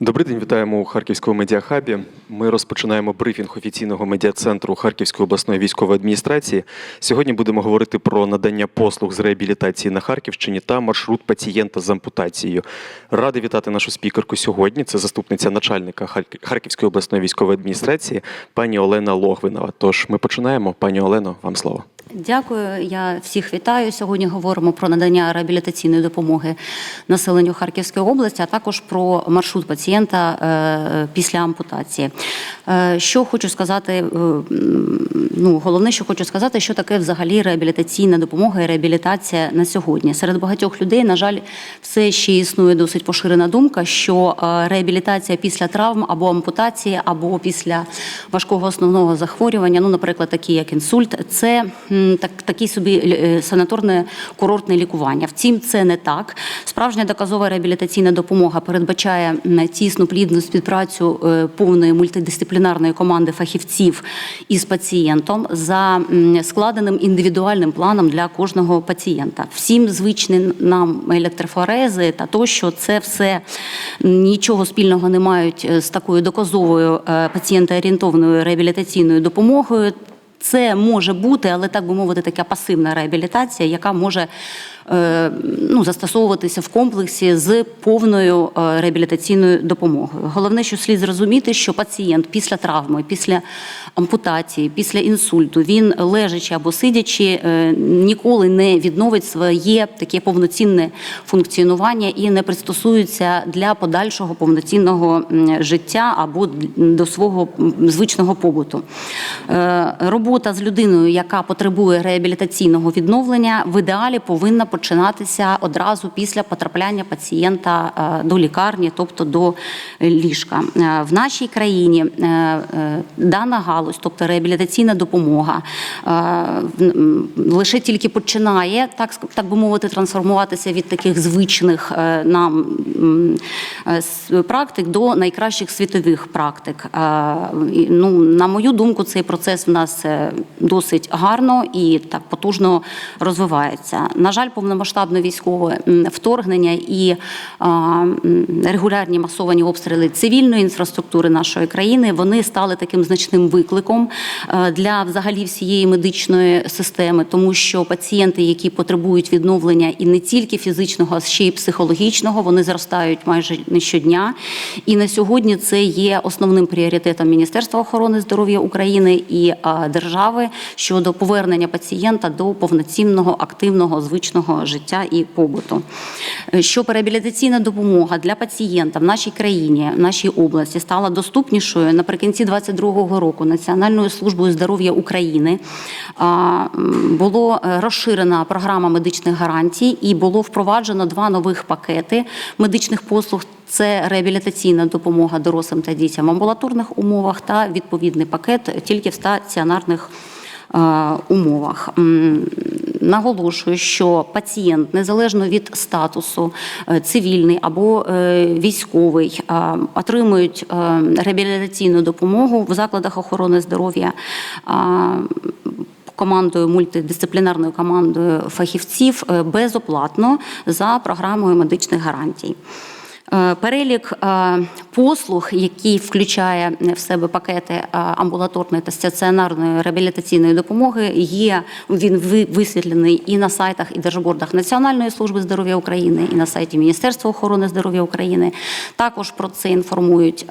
Добрий день, вітаємо у Харківському медіахабі. Ми розпочинаємо брифінг офіційного медіа-центру Харківської обласної військової адміністрації. Сьогодні будемо говорити про надання послуг з реабілітації на Харківщині та маршрут пацієнта з ампутацією. Радий вітати нашу спікерку сьогодні. Це заступниця начальника Харківської обласної військової адміністрації, пані Олена Логвинова. Тож ми починаємо. Пані Олено, вам слово. Дякую. Я всіх вітаю. Сьогодні говоримо про надання реабілітаційної допомоги населенню Харківської області, а також про маршрут пацієнта е, після ампутації. Е, Що хочу сказати, е, ну головне, що хочу сказати, що таке взагалі реабілітаційна допомога і реабілітація на сьогодні. Серед багатьох людей, на жаль, все ще існує досить поширена думка, що реабілітація після травм або ампутації, або після важкого основного захворювання, ну, наприклад, такі як інсульт, це так, такі собі санаторне курортне лікування. Втім, це не так. Справжня доказова реабілітаційна допомога передбачає тісну плідну співпрацю е, повної мультидисциплінарної команди фахівців із пацієнтом за складеним індивідуальним планом для кожного пацієнта. Всім звичні нам електрофорези та тощо це все нічого спільного не мають е, з такою доказовою е, пацієнтоорієнтовною реабілітаційною допомогою. Це може бути, але так би мовити, така пасивна реабілітація, яка може е, ну, застосовуватися в комплексі з повною е, реабілітаційною допомогою. Головне, що слід зрозуміти, що пацієнт після травми, після ампутації, після інсульту, він лежачи або сидячи, е, ніколи не відновить своє таке повноцінне функціонування і не пристосується для подальшого повноцінного життя або до свого звичного побуту. Е, Робота з людиною, яка потребує реабілітаційного відновлення, в ідеалі повинна починатися одразу після потрапляння пацієнта е, до лікарні, тобто до ліжка. Е, В нашій країні е, дана галузь, тобто реабілітаційна допомога, лише тільки починає так, так би мовити, трансформуватися від таких звичних нам практик до найкращих світових практик. Ну, на мою думку, цей процес в нас досить гарно і так потужно розвивається. На жаль, повномасштабне військове вторгнення і регулярні масовані обстріли цивільної інфраструктури нашої країни вони стали таким значним викликом е, для взагалі всієї медичної системи, тому що пацієнти, які потребують відновлення і не тільки фізичного, а ще й психологічного, вони зростають майже не щодня. І на сьогодні це є основним пріоритетом Міністерства охорони здоров'я України і а, держави щодо повернення пацієнта до повноцінного активного звичного життя і побуту. Е, Щоб реабілітаційна допомога для пацієнта в нашій країні, в нашій області стала доступнішою наприкінці 2022 року Національною службою здоров'я України було е, розширена програма медичних гарантій і було впроваджено два нових пакети медичних послуг. Це реабілітаційна допомога дорослим та дітям в амбулаторних умовах та відповідний пакет тільки в стаціонарних е, умовах. Наголошую, що пацієнт незалежно від статусу е, цивільний або е, військовий отримують реабілітаційну допомогу в закладах охорони здоров'я. Командою мультидисциплінарною командою фахівців безоплатно за програмою медичних гарантій. Е, Перелік е, послуг, який включає в себе пакети е, амбулаторної та стаціонарної реабілітаційної допомоги, є він ви- висвітлений і на сайтах і держбордах Національної служби здоров'я України, і на сайті Міністерства охорони здоров'я України. Також про це інформують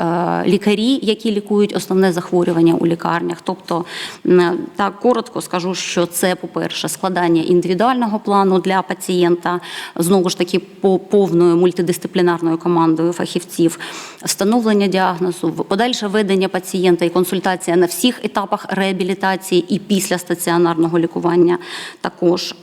лікарі, які лікують основне захворювання у лікарнях. Тобто, так коротко скажу, що це, по-перше, складання індивідуального плану для пацієнта, знову ж таки, по повною мультидисциплінарною командою фахівців, встановлення діагнозу, подальше ведення пацієнта і консультація на всіх етапах реабілітації і після стаціонарного лікування. Також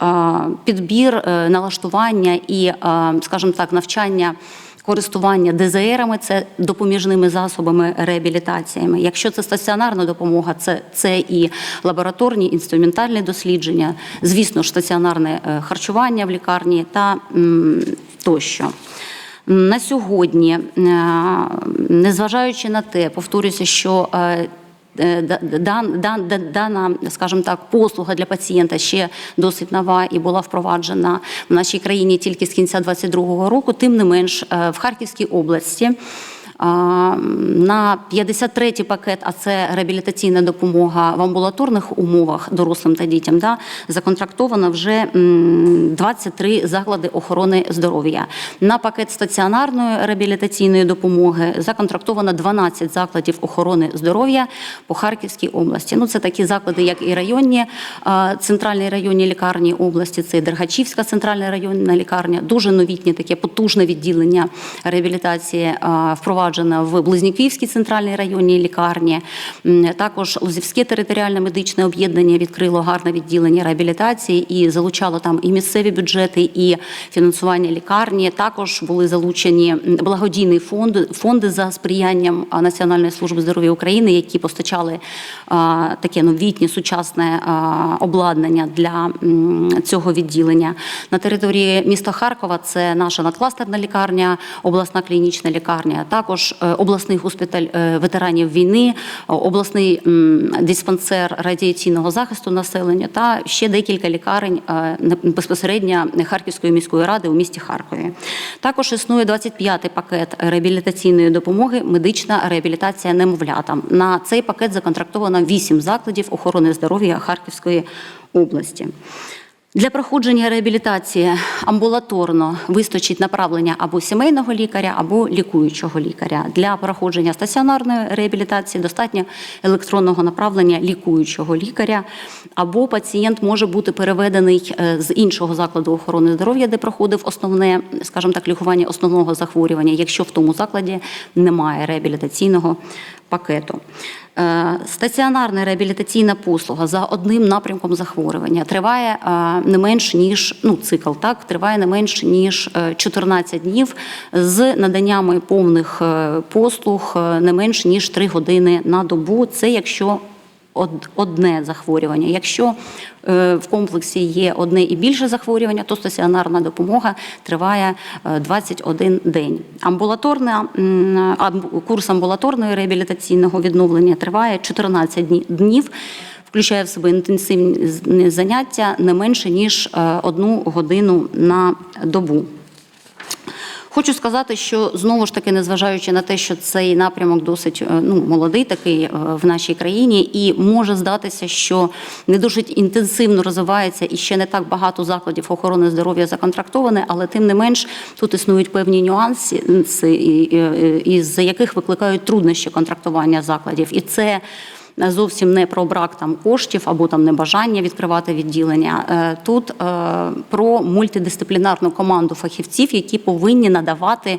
підбір, е, налаштування і, е, скажімо так, навчання. Користування ДЗРами це допоміжними засобами реабілітаціями. Якщо це стаціонарна допомога, це, це і лабораторні інструментальні дослідження, звісно ж, стаціонарне е, харчування в лікарні та м, тощо. На сьогодні, е, незважаючи на те, повторюся, що е, е, да- дан- дан- да- дана, скажімо так, послуга для пацієнта ще досить нова і була впроваджена в нашій країні тільки з кінця 2022 року. Тим не менш, в Харківській області На 53-й пакет, а це реабілітаційна допомога в амбулаторних умовах дорослим та дітям, да, законтрактовано вже м, 23 заклади охорони здоров'я. На пакет стаціонарної реабілітаційної допомоги законтрактовано 12 закладів охорони здоров'я по Харківській області. Ну, це такі заклади, як і районні, центральні районні лікарні області, це Дергачівська центральна районна лікарня, дуже новітнє таке потужне відділення реабілітації а, впроваджено в Близнюківській центральній районній лікарні. Також Лозівське територіальне медичне об'єднання відкрило гарне відділення реабілітації і залучало там і місцеві бюджети, і фінансування лікарні. Також були залучені благодійні фонди, фонди за сприянням Національної служби здоров'я України, які постачали а, таке новітнє сучасне а, обладнання для м, цього відділення. На території міста Харкова це наша надкластерна лікарня, обласна клінічна лікарня, також е, обласний госпіталь е, ветеранів війни, е, обласний диспансер радіаційного захисту населення та ще декілька лікарень безпосередньо Харківської міської ради у місті Харкові. Також існує 25-й пакет реабілітаційної допомоги, медична реабілітація немовлятам. На цей пакет законтрактовано 8 закладів охорони здоров'я Харківської області. Для проходження реабілітації амбулаторно вистачить направлення або сімейного лікаря, або лікуючого лікаря. Для проходження стаціонарної реабілітації достатньо електронного направлення лікуючого лікаря, або пацієнт може бути переведений е, з іншого закладу охорони здоров'я, де проходив основне, скажімо так, лікування основного захворювання, якщо в тому закладі немає реабілітаційного пакету. Е, Стаціонарна реабілітаційна послуга за одним напрямком захворювання триває е, не менш ніж ну цикл, так триває не менш ніж е, 14 днів з наданнями повних е, послуг е, не менш ніж 3 години на добу. Це якщо одне захворювання. Якщо е, в комплексі є одне і більше захворювання, то стаціонарна допомога триває е, 21 день. Амбулаторна курс амбулаторної реабілітаційного відновлення триває 14 днів. Включає в себе інтенсивні заняття не менше ніж е, одну годину на добу. Хочу сказати, що знову ж таки, незважаючи на те, що цей напрямок досить е, ну, молодий такий е, в нашій країні, і може здатися, що не дуже інтенсивно розвивається і ще не так багато закладів охорони здоров'я законтрактоване, але тим не менш тут існують певні нюанси, із яких викликають труднощі контрактування закладів. І це зовсім не про брак там коштів або там небажання відкривати відділення. Е, Тут е, про мультидисциплінарну команду фахівців, які повинні надавати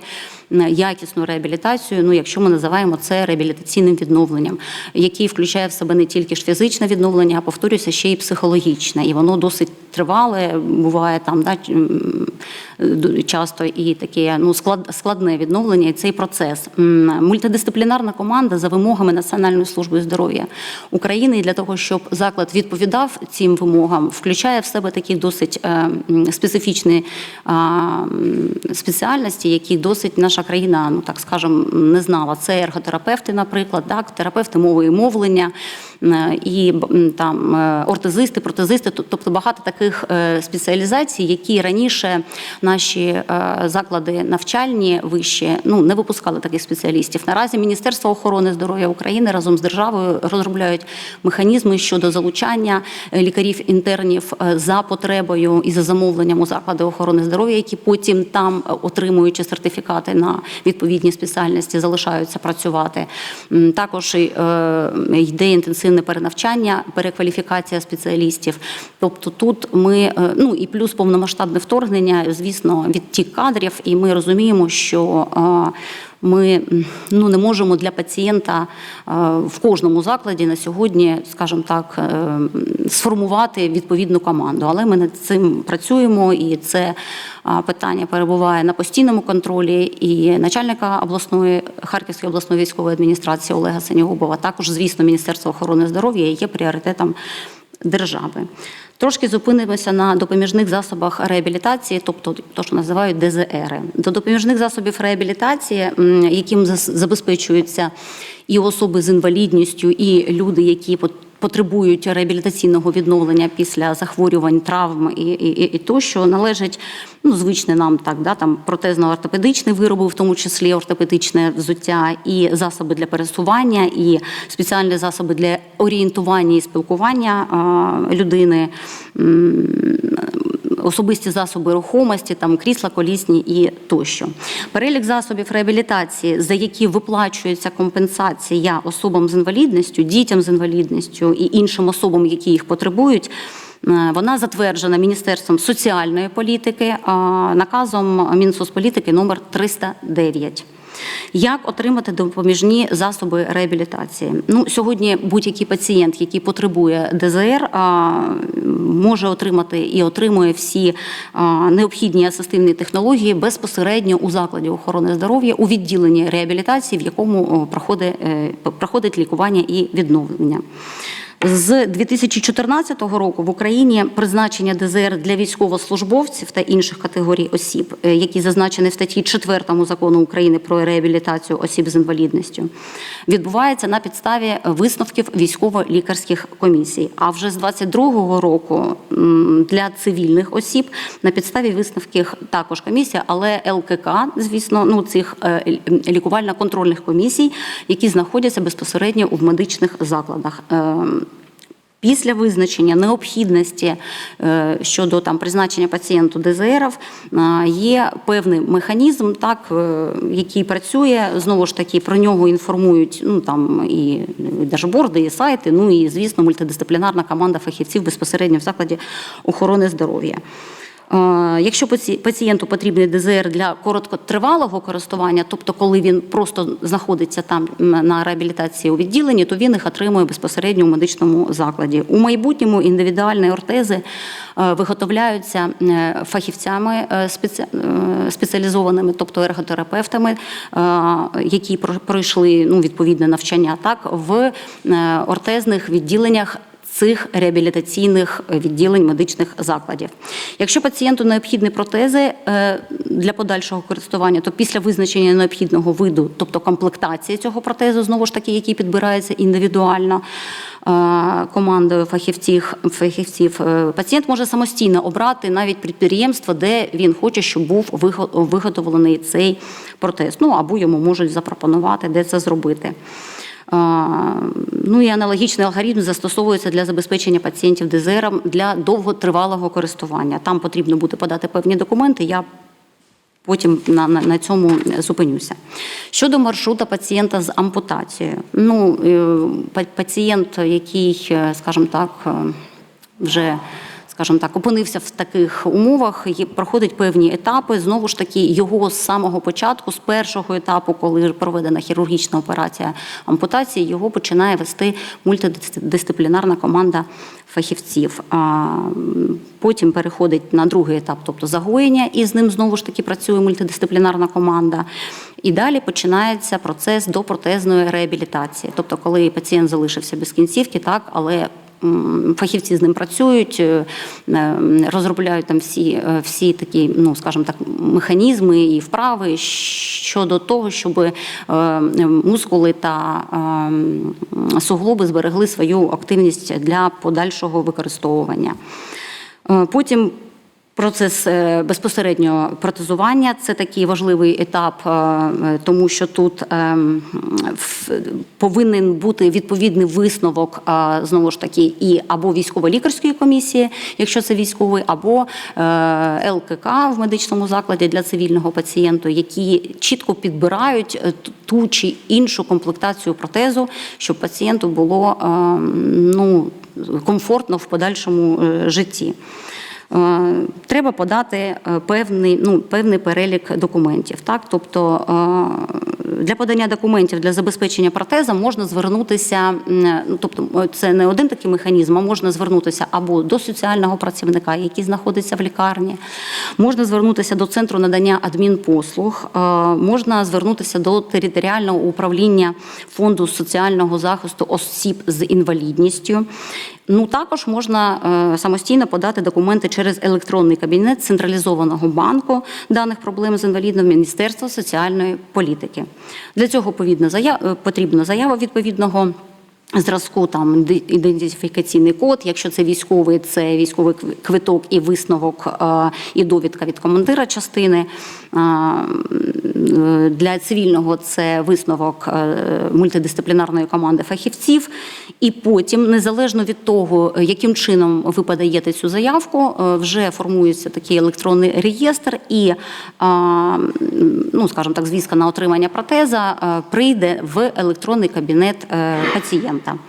якісну реабілітацію. Ну, якщо ми називаємо це реабілітаційним відновленням, який включає в себе не тільки ж фізичне відновлення, а повторюся, ще й психологічне. І воно досить тривале, буває там да, часто і таке ну, склад, складне відновлення. І цей процес. Мультидисциплінарна команда за вимогами Національної служби здоров'я України для того, щоб заклад відповідав цим вимогам, включає в себе такі досить е, специфічні м, спеціальності, які досить наша країна, ну так скажемо, не знала. Це ерготерапевти, наприклад, так, терапевти мови і мовлення, і там е, ортезисти, протезисти, тобто багато таких е, спеціалізацій, які раніше наші е, заклади навчальні вищі ну не випускали таких спеціалістів. Наразі Міністерство охорони здоров'я України разом з державою розробляють механізми щодо залучання е, лікарів-інтернів е, за потребою і за замовленням у заклади охорони здоров'я, які потім там, е, отримуючи сертифікати на відповідні спеціальності, залишаються працювати. Також е, йде інтенсивне перенавчання, перекваліфікація спеціалістів. Тобто тут ми, е, ну і плюс повномасштабне вторгнення, звісно, відтік кадрів, і ми розуміємо, що е, ми ну, не можемо для пацієнта е, в кожному закладі на сьогодні, скажімо так, е, сформувати відповідну команду. Але ми над цим працюємо, і це питання перебуває на постійному контролі. І начальника обласної Харківської обласної військової адміністрації Олега Сенігубова, також, звісно, Міністерство охорони здоров'я є пріоритетом держави. Трошки зупинимося на допоміжних засобах реабілітації, тобто то, що називають ДЗР. До допоміжних засобів реабілітації, яким забезпечуються і особи з інвалідністю, і люди, які потребують реабілітаційного відновлення після захворювань, травм і, і, і, тощо належать ну, звичне нам так, да, там протезно-ортопедичні вироби, в тому числі ортопедичне взуття, і засоби для пересування, і спеціальні засоби для орієнтування і спілкування а, людини. Особисті засоби рухомості, там крісла колісні і тощо. Перелік засобів реабілітації, за які виплачується компенсація особам з інвалідністю, дітям з інвалідністю і іншим особам, які їх потребують. е, Вона затверджена Міністерством соціальної політики наказом Мінсоцполітики номер 309. Як отримати допоміжні засоби реабілітації? Ну, сьогодні будь-який пацієнт, який потребує ДЗР, може отримати і отримує всі необхідні асистивні технології безпосередньо у закладі охорони здоров'я у відділенні реабілітації, в якому проходить, е, проходить лікування і відновлення. З 2014 року в Україні призначення ДЗР для військовослужбовців та інших категорій осіб, е, які зазначені в статті 4 закону України про реабілітацію осіб з інвалідністю, відбувається на підставі висновків військово-лікарських комісій. А вже з 22 року для цивільних осіб на підставі висновків також комісія, але ЛКК, звісно, ну цих е, лікувально-контрольних комісій, які знаходяться безпосередньо в медичних закладах. Після визначення необхідності е, щодо там призначення пацієнту ДЗРів е, є певний механізм, так е, який працює. Знову ж таки про нього інформують ну там і дашборди, і сайти. Ну і звісно, мультидисциплінарна команда фахівців безпосередньо в закладі охорони здоров'я. Е, Якщо пацієнту потрібний ДЗР для короткотривалого користування, тобто коли він просто знаходиться там на реабілітації у відділенні, то він їх отримує безпосередньо у медичному закладі. У майбутньому індивідуальні ортези е, виготовляються е, фахівцями спеці- спеціалізованими, тобто ерготерапевтами, які пройшли ну, відповідне навчання так в ортезних відділеннях цих реабілітаційних відділень медичних закладів. Якщо пацієнту необхідні протези е, для подальшого користування, то після визначення необхідного виду, тобто комплектації цього протезу, знову ж таки, який підбирається індивідуально е, командою фахівців, фахівців, е, пацієнт може самостійно обрати навіть підприємство, де він хоче, щоб був виготовлений цей протез. Ну або йому можуть запропонувати, де це зробити. Ну і аналогічний алгоритм застосовується для забезпечення пацієнтів ДЗРом для довготривалого користування. Там потрібно буде подати певні документи. Я потім на, на, на цьому зупинюся. Щодо маршрута пацієнта з ампутацією. Ну, е, пацієнт, який, е, скажімо так, е, вже скажімо так, опинився в таких умовах, є- проходить певні етапи. Знову ж таки, його з самого початку, з першого етапу, коли проведена хірургічна операція ампутації, його починає вести мультидисциплінарна команда фахівців. Потім переходить на другий етап, тобто загоєння, і з ним знову ж таки працює мультидисциплінарна команда. І далі починається процес допротезної реабілітації. Тобто, коли пацієнт залишився без кінцівки, так, але фахівці з ним працюють, е, е, розробляють там всі, е, всі такі, ну скажімо так, механізми і вправи щодо того, щоб мускули та е, суглоби зберегли свою активність для подальшого використовування. Потім Процес е, безпосередньо протезування це такий важливий етап, е, е, тому що тут ем, повинен бути відповідний висновок е, знову ж таки і або військово-лікарської комісії, якщо це військовий, або е, ЛКК в медичному закладі для цивільного пацієнту, які чітко підбирають е, ту чи іншу комплектацію протезу, щоб пацієнту було ну, комфортно в подальшому е, житті. Е, Треба подати е, певний, ну, певний перелік документів. Так? Тобто е, для подання документів для забезпечення протеза можна звернутися, ну, тобто це не один такий механізм, а можна звернутися або до соціального працівника, який знаходиться в лікарні, можна звернутися до центру надання адмінпослуг, можна звернутися до територіального управління фонду соціального захисту осіб з інвалідністю. Ну також можна е, самостійно подати документи через електронний кабінет централізованого банку даних проблем з інвалідом Міністерства соціальної політики. Для цього заява, потрібна заява відповідного Зразку там ідентифікаційний код. Якщо це військовий, це військовий квиток і висновок е, і довідка від командира частини. Е, Для цивільного це висновок е, мультидисциплінарної команди фахівців. І потім, незалежно від того, яким чином ви подаєте цю заявку, вже формується такий електронний реєстр, і, ну скажімо так, звістка на отримання протеза прийде в електронний кабінет е, пацієнта.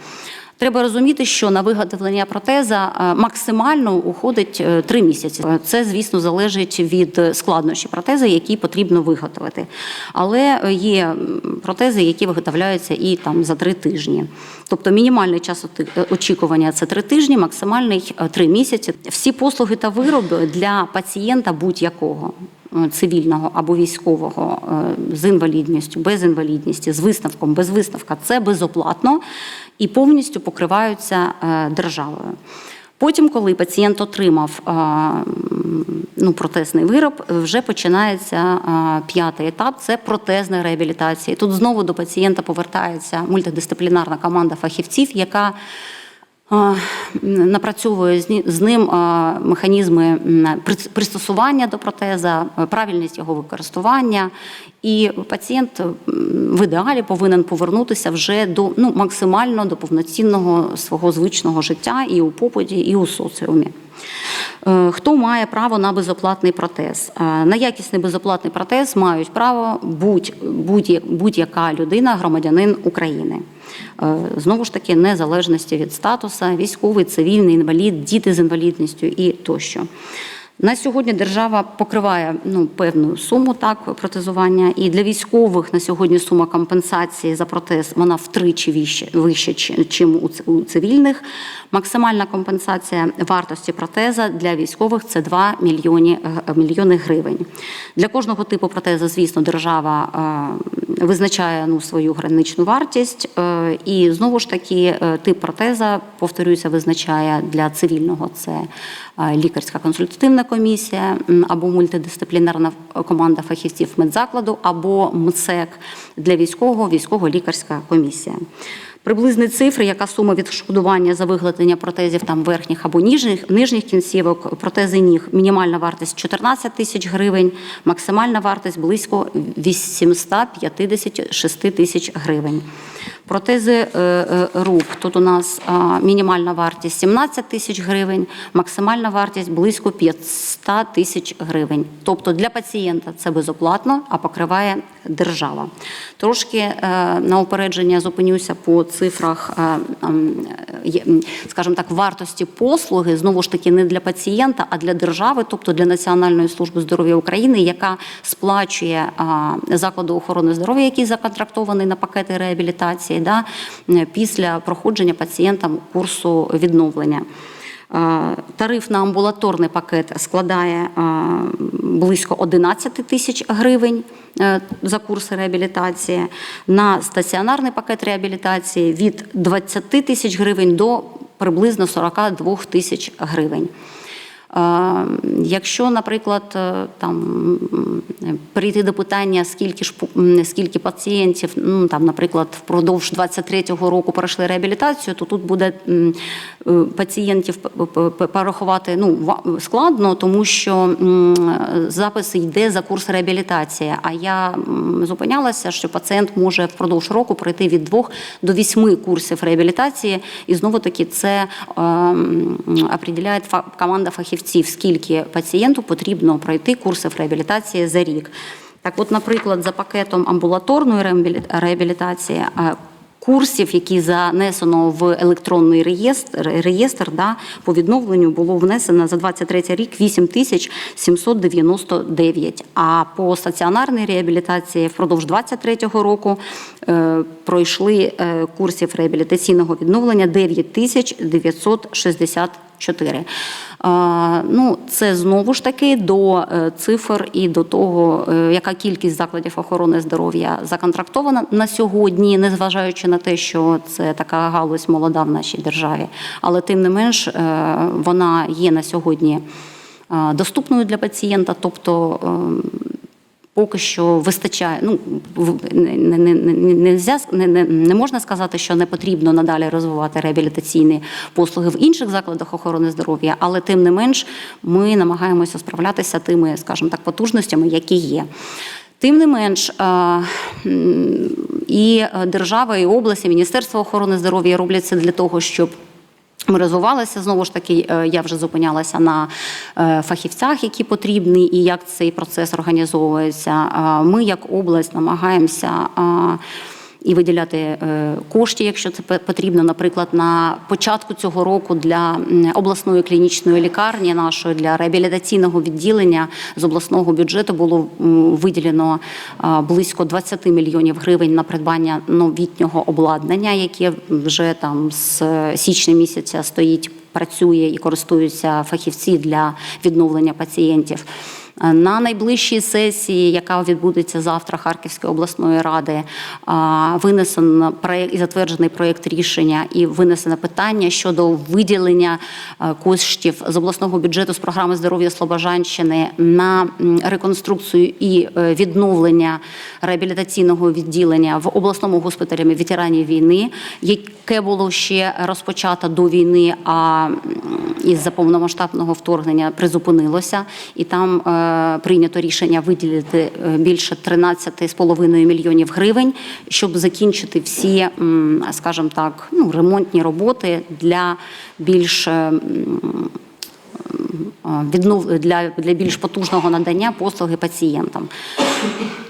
Треба розуміти, що на виготовлення протеза е, максимально уходить е, три місяці. Е, Це, звісно, залежить від складнощі протези, які потрібно виготовити. Але е, є протези, які виготовляються і там за три тижні. Тобто мінімальний час е, очікування це три тижні, максимальний е, три місяці. Всі послуги та вироби для пацієнта будь-якого. Е, Цивільного або військового е, з інвалідністю, без інвалідності, з висновком, без висновка це безоплатно і повністю покриваються е, державою. Потім, коли пацієнт отримав ну, протезний вироб, вже починається п'ятий етап це протезна реабілітація. Тут знову до пацієнта повертається мультидисциплінарна команда фахівців, яка напрацьовує з ним механізми пристосування до протеза, е, правильність його використання. І пацієнт в ідеалі повинен повернутися вже до ну, максимально до повноцінного свого звичного життя і у попаді, і у соціумі. Е, Хто має право на безоплатний протез? Е, На якісний безоплатний протез мають право будь, будь, будь-яка людина, громадянин України. Е, Знову ж таки, незалежності від статусу, військовий, цивільний, інвалід, діти з інвалідністю і тощо. На сьогодні держава покриває ну, певну суму так, протезування, і для військових на сьогодні сума компенсації за протез вона втричі вище, вище чим у цивільних. Максимальна компенсація вартості протеза для військових це 2 мільйони, мільйони гривень. Для кожного типу протеза, звісно, держава е, визначає ну, свою граничну вартість. е, І знову ж таки, е, тип протеза, повторюся, визначає для цивільного це е, лікарська консультативна комісія або мультидисциплінарна команда фахівців медзакладу, або МСЕК для військового військово-лікарська комісія. Приблизні цифри, яка сума відшкодування за виготовлення протезів там верхніх або ніжніх, нижніх кінцівок, протези ніг, мінімальна вартість 14 тисяч гривень, максимальна вартість близько 856 тисяч гривень. Протези е, е, рук, тут у нас мінімальна вартість 17 тисяч гривень, максимальна вартість близько 500 тисяч гривень. Тобто для пацієнта це безоплатно, а покриває держава. Трошки е, на упередження зупинюся по цифрах, е, ем, скажімо так, вартості послуги, знову ж таки, не для пацієнта, а для держави, тобто для Національної служби здоров'я України, яка сплачує а, закладу охорони здоров'я, який законтрактований на пакети реабілітації, да, після проходження пацієнтам курсу відновлення. Тариф на амбулаторний пакет складає близько 11 тисяч гривень е, за курси реабілітації. На стаціонарний пакет реабілітації від 20 тисяч гривень до приблизно 42 тисяч гривень. Якщо, наприклад, е, там м, перейти до питання, скільки ж скільки пацієнтів, ну там, наприклад, впродовж 23-го року пройшли реабілітацію, то тут буде е, пацієнтів порахувати ну складно, тому що запис йде за курс реабілітації. А я зупинялася, що пацієнт може впродовж року пройти від двох до вісьми курсів реабілітації, і знову таки це ем, определяє команда фахівців, фахівців, скільки пацієнту потрібно пройти курсів реабілітації за рік. Так, от, наприклад, за пакетом амбулаторної реабілітації курсів, які занесено в електронний реєстр, реєстр да, по відновленню було внесено за 23 рік 8799, А по стаціонарній реабілітації впродовж 23-го року е, пройшли е, курсів реабілітаційного відновлення 9964. 4. Ну, Це знову ж таки до е, цифр і до того, е, яка кількість закладів охорони здоров'я законтрактована на сьогодні, незважаючи на те, що це така галузь молода в нашій державі. Але тим не менш е, вона є на сьогодні доступною для пацієнта. тобто ем, е, Поки що вистачає. Ну не, не, не, не, не, можна сказати, що не потрібно надалі розвивати реабілітаційні послуги в інших закладах охорони здоров'я, але тим не менш ми намагаємося справлятися тими, скажімо так, потужностями, які є. Тим не менш, е, і держава, і область, і Міністерство охорони здоров'я роблять це для того, щоб ми розвивалися знову ж таки. е, Я вже зупинялася на е, фахівцях, які потрібні, і як цей процес організовується. Ми, як область, намагаємося. Е, І виділяти е, кошти, якщо це потрібно, наприклад, на початку цього року для обласної клінічної лікарні нашої для реабілітаційного відділення з обласного бюджету було виділено е, близько 20 мільйонів гривень на придбання новітнього обладнання, яке вже там з січня місяця стоїть, працює і користуються фахівці для відновлення пацієнтів. Е, На найближчій сесії, яка відбудеться завтра Харківської обласної ради, а, винесено проект і затверджений проєкт рішення і винесено питання щодо виділення е, коштів з обласного бюджету з програми здоров'я Слобожанщини на реконструкцію і е, відновлення реабілітаційного відділення в обласному госпіталі ветеранів війни, яке було ще розпочато до війни, а із-за повномасштабного вторгнення призупинилося, і там е, прийнято рішення виділити е, більше 13,5 мільйонів гривень, щоб закінчити всі, скажімо так, ну, ремонтні роботи для більш е, віднов для, для більш потужного надання послуги пацієнтам.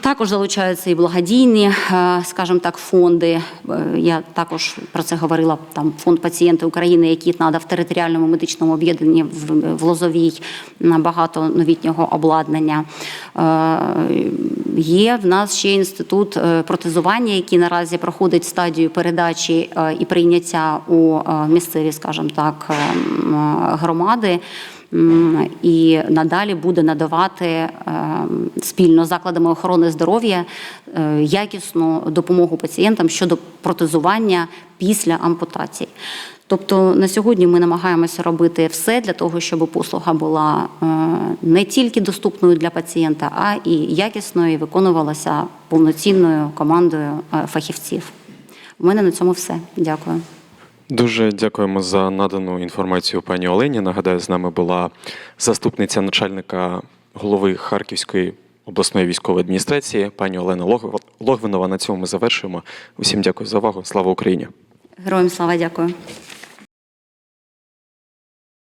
Також залучаються і благодійні, е, скажімо так, фонди. Е, Я також про це говорила. Там фонд пацієнти України, який надав територіальному медичному об'єднанні в, Лозовій багато новітнього обладнання. Е, Є в нас ще інститут е, протезування, який наразі проходить стадію передачі е, і прийняття у е, місцеві, скажімо так, е, громади. І надалі буде надавати е, спільно з закладами охорони здоров'я е, якісну допомогу пацієнтам щодо протезування після ампутації. Тобто на сьогодні ми намагаємося робити все для того, щоб послуга була е, не тільки доступною для пацієнта, а і якісною і виконувалася повноцінною командою фахівців. У мене на цьому все. Дякую. Дуже дякуємо за надану інформацію пані Олені. Нагадаю, з нами була заступниця начальника голови Харківської обласної військової адміністрації, пані Олена Лог- Логвинова. На цьому ми завершуємо. Усім дякую за увагу. Слава Україні! Героям слава дякую.